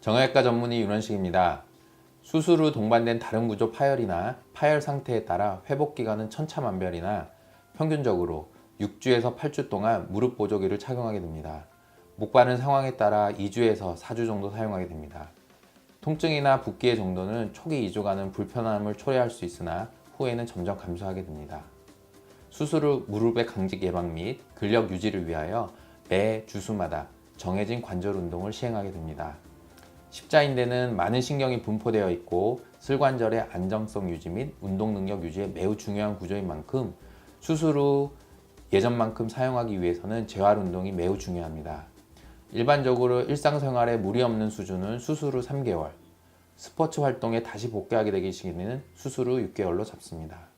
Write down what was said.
정형외과 전문의 윤원식입니다. 수술 후 동반된 다른 구조 파열이나 파열 상태에 따라 회복 기간은 천차만별이나 평균적으로 6주에서 8주 동안 무릎 보조기를 착용하게 됩니다. 목 바른 상황에 따라 2주에서 4주 정도 사용하게 됩니다. 통증이나 붓기의 정도는 초기 2주간은 불편함을 초래할 수 있으나 후에는 점점 감소하게 됩니다. 수술 후 무릎의 강직 예방 및 근력 유지를 위하여 매 주수마다 정해진 관절 운동을 시행하게 됩니다. 십자인대는 많은 신경이 분포되어 있고 슬관절의 안정성 유지 및 운동 능력 유지에 매우 중요한 구조인 만큼 수술 후 예전만큼 사용하기 위해서는 재활 운동이 매우 중요합니다. 일반적으로 일상생활에 무리 없는 수준은 수술 후 3개월, 스포츠 활동에 다시 복귀하게 되기 시기는 수술 후 6개월로 잡습니다.